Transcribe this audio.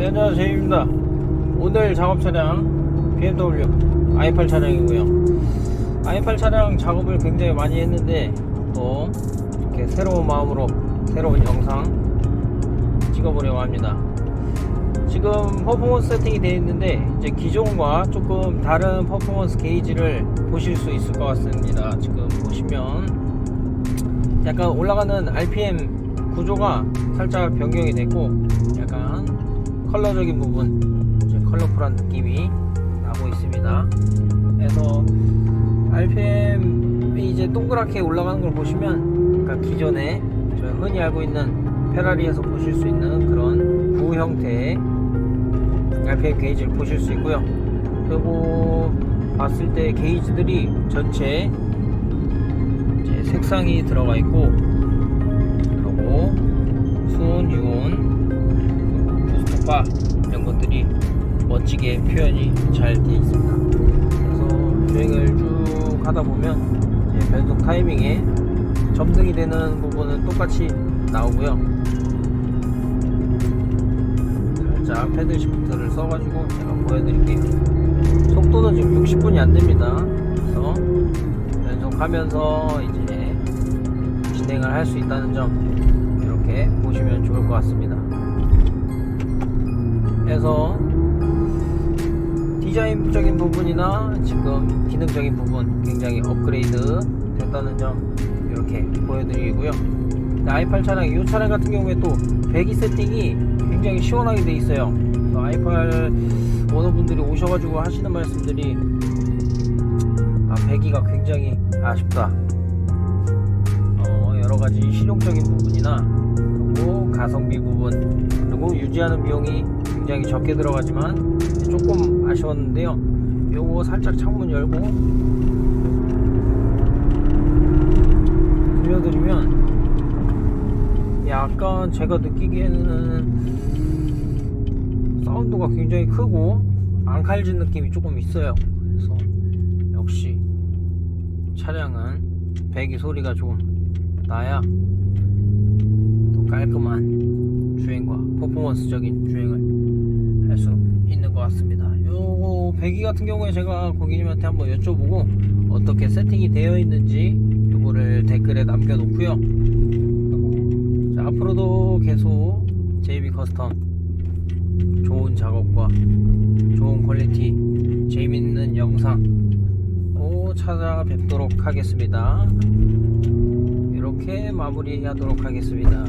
네, 안녕하세요. 제이입니다. 오늘 작업 차량 BMW i8 차량이고요. i8 차량 작업을 굉장히 많이 했는데 또 이렇게 새로운 마음으로 새로운 영상 찍어보려고 합니다. 지금 퍼포먼스 세팅이 되어 있는데 이제 기존과 조금 다른 퍼포먼스 게이지를 보실 수 있을 것 같습니다. 지금 보시면 약간 올라가는 RPM 구조가 살짝 변경이 됐고 컬러적인 부분 이제 컬러풀한 느낌이 나고 있습니다. 그래서 RPM이 이제 동그랗게 올라가는 걸 보시면 그러니까 기존에 저희 흔히 알고 있는 페라리에서 보실 수 있는 그런 구 형태의 RPM 게이지를 보실 수 있고요. 그리고 봤을 때 게이지들이 전체 색상이 들어가 있고 그리고 수온, 유온, 바 이런 것들이 멋지게 표현이 잘 되어 있습니다. 그래서 주행을 쭉 하다 보면 변속 타이밍에 점등이 되는 부분은 똑같이 나오고요. 살짝 패들 시프트를 써가지고 제가 보여드릴게요. 속도는 지금 60분이 안 됩니다. 그래서 연속하면서 이제 진행을 할 수 있다는 점 이렇게 보시면 좋을 것 같습니다. 그래서 디자인적인 부분이나 지금 기능적인 부분 굉장히 업그레이드 됐다는 점 이렇게 보여드리고요. i8 차량, 이 차량 같은 경우에 또 배기 세팅이 굉장히 시원하게 돼 있어요. i8 오너분들이 오셔가지고 하시는 말씀들이 아 배기가 굉장히 아쉽다. 어, 여러 가지 실용적인 부분이나 그리고 가성비 부분 그리고 유지하는 비용이 굉장히 적게 들어가지만 조금 아쉬웠는데요. 요거 살짝 창문 열고 들려드리면 약간 제가 느끼기에는 사운드가 굉장히 크고 앙칼진 느낌이 조금 있어요. 그래서 역시 차량은 배기 소리가 조금 나야 더 깔끔한 주행과 퍼포먼스적인 주행을 있는 것 같습니다. 요 배기 같은 경우에 제가 고객님한테 한번 여쭤보고 어떻게 세팅이 되어 있는지 요거를 댓글에 남겨 놓고요. 그리고 자, 앞으로도 계속 JB 커스텀 좋은 작업과 좋은 퀄리티 재밌는 영상 또 찾아뵙도록 하겠습니다. 이렇게 마무리하도록 하겠습니다.